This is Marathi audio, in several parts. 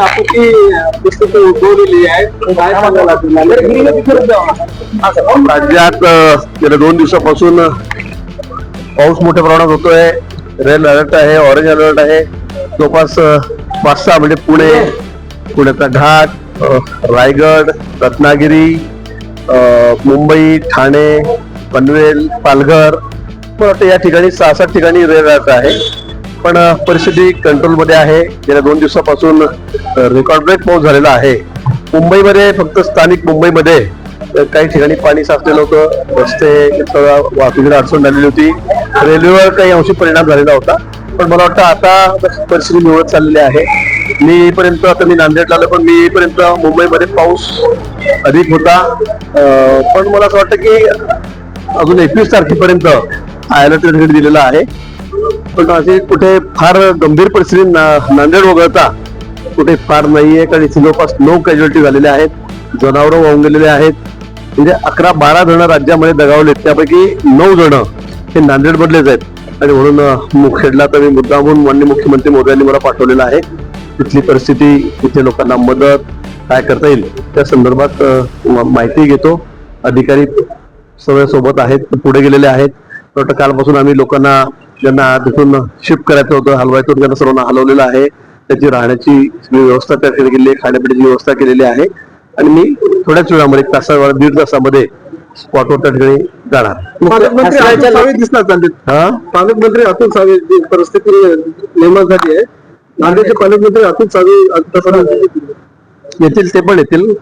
म्हणजे मोठी आपत्ती उद्भवलेली आहे काय सांगायला तुम्हाला राज्यात गेल्या दोन दिवसापासून पाऊस मोठ्या प्रमाणात होतोय. रेड अलर्ट आहे ऑरेंज अलर्ट आहे. जवळपास पाच सहा म्हणजे पुणे पुण्याचा घाट रायगड रत्नागिरी मुंबई ठाणे पनवेल पालघर. मला वाटतं या ठिकाणी सहा सात ठिकाणी रेड अलर्ट आहे. पण परिस्थिती कंट्रोलमध्ये आहे. गेल्या दोन दिवसापासून रेकॉर्ड ब्रेक पाऊस झालेला आहे. मुंबईमध्ये फक्त स्थानिक मुंबईमध्ये काही ठिकाणी पाणी साचलेलं होतं. रस्ते वाहतुकीला अडचण झालेली होती. रेल्वेवर काही अंशी परिणाम झालेला होता. पण मला वाटतं आता परिस्थिती निवडत चाललेली आहे. मी येईपर्यंत आता मी नांदेडला आलो पण मी येईपर्यंत मुंबईमध्ये पाऊस अधिक होता. पण मला असं वाटतं की अजून एकवीस तारखेपर्यंत अलर्ट तिकीट दिलेला आहे. पण अशी कुठे फार गंभीर परिस्थिती ना- नांदेड वगळता कुठे फार नाहीये. कारण इथे जवळपास नऊ कॅज्युअलिटी झालेल्या आहेत. जनावरं वाहून गेलेले आहेत. म्हणजे अकरा बारा जण राज्यामध्ये दगावलेत त्यापैकी नऊ जण हे नांदेडमधलेच आहेत. आणि म्हणून मुखेडला तर मी मुद्दामहून माननीय मुख्यमंत्री मोदयांनी मला पाठवलेलं आहे. तिथली परिस्थिती तिथे लोकांना मदत काय करता येईल त्या संदर्भात माहिती घेतो. अधिकारी सगळे सोबत आहेत पुढे गेलेले आहेत. कालपासून आम्ही लोकांना ज्यांना तिथून शिफ्ट करायचं होतं हलवायचं त्यांना सर्वांना हलवलेलं आहे. त्याची राहण्याची व्यवस्था त्या ठिकाणी केलेली आहे खाण्यापिण्याची व्यवस्था केलेली आहे. आणि मी थोड्याच वेळामध्ये एक तासा दीड तासामध्ये स्पॉटवर त्या ठिकाणी जाणार. हा? पालकमंत्री अतुल सावे परिस्थिती निर्माण झाली आहे नांदेडचे पालकमंत्री अतुल सावे येतील. ते पण येतील.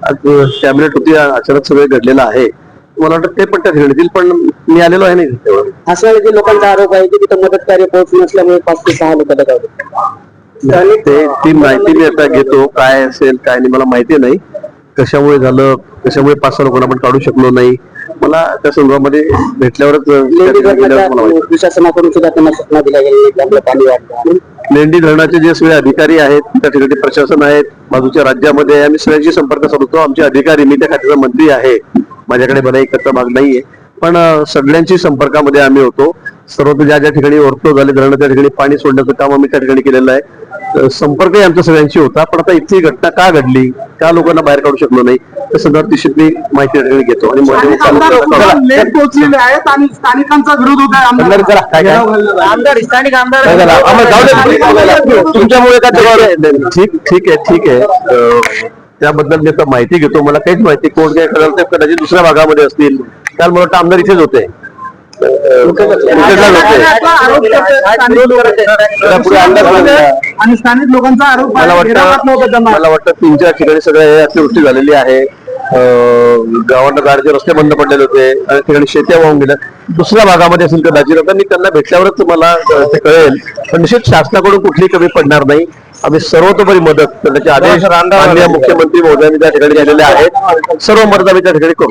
कॅबिनेट होती अचानक सगळं घडलेलं आहे. मला वाटतं ते पण त्या ठिकाणी येतील पण मी आलेलो आहे नाही असा देखील लोकांचा आरोप आहे की तिथं मदत कार्य पोहोच नसल्यामुळे पाच ते सहा लोक दगावले. ते ती माहिती मी आता घेतो काय असेल काय नाही मला माहिती नाही. कशामुळे झालं कशामुळे पाच सहा लोकांना आपण काढू शकलो नाही. मला त्या संदर्भामध्ये भेटल्यावरच प्रशासनाकडून सुद्धा त्यांना सूचना दिल्या लेंडी धरणाचे जे सगळे अधिकारी आहेत त्या ठिकाणी प्रशासन आहेत बाजूच्या राज्यामध्ये आहे. आम्ही सगळ्यांशी संपर्क साधतो. आमचे अधिकारी मी त्या खात्याचा मंत्री आहे. माझ्याकडे बरा एकत्र भाग नाहीये. पण सगळ्यांशी संपर्कामध्ये आम्ही होतो. सर्व ज्या ज्या ठिकाणी ओव्हरफ्लो झाले धरण त्या ठिकाणी पाणी सोडण्याचं काम आम्ही त्या ठिकाणी केलेलं आहे. संपर्कही आमच्या सगळ्यांशी होता पण आता इथली घटना का घडली का लोकांना बाहेर काढू शकलो नाही त्या संदर्भात तिशी माहिती त्या ठिकाणी घेतो. आणि मग आमदार लेट पोहोचलेले आहेत आणि स्थानिकांचा विरोध होत आमदार स्थानिक आमदार. तुमच्यामुळे ठीक ठीक आहे ठीक आहे. त्याबद्दल मी आता माहिती घेतो मला काहीच माहिती कोण काय करेल ते कदाचित दुसऱ्या भागामध्ये असतील काल मला वाटतं आमदार इथेच होते. आणि स्थानिक लोकांचा आरोप मला वाटतं तीन चार ठिकाणी सगळ्या हे अतिवृष्टी झालेली आहे गावांना गाडचे रस्ते बंद पडलेले होते आणि ठिकाणी शेत्या वाहून गेल्या. दुसऱ्या भागामध्ये असेल कदाचित आता मी त्यांना भेटल्यावरच मला अं, ते कळेल. पण निश्चित शासनाकडून कुठली कमी पडणार नाही. आम्ही सर्वतोपरी मदत करण्याचे आदेश माननीय मुख्यमंत्री महोदयांनी त्या ठिकाणी दिलेले आहेत. सर्व मदत आम्ही त्या ठिकाणी करू.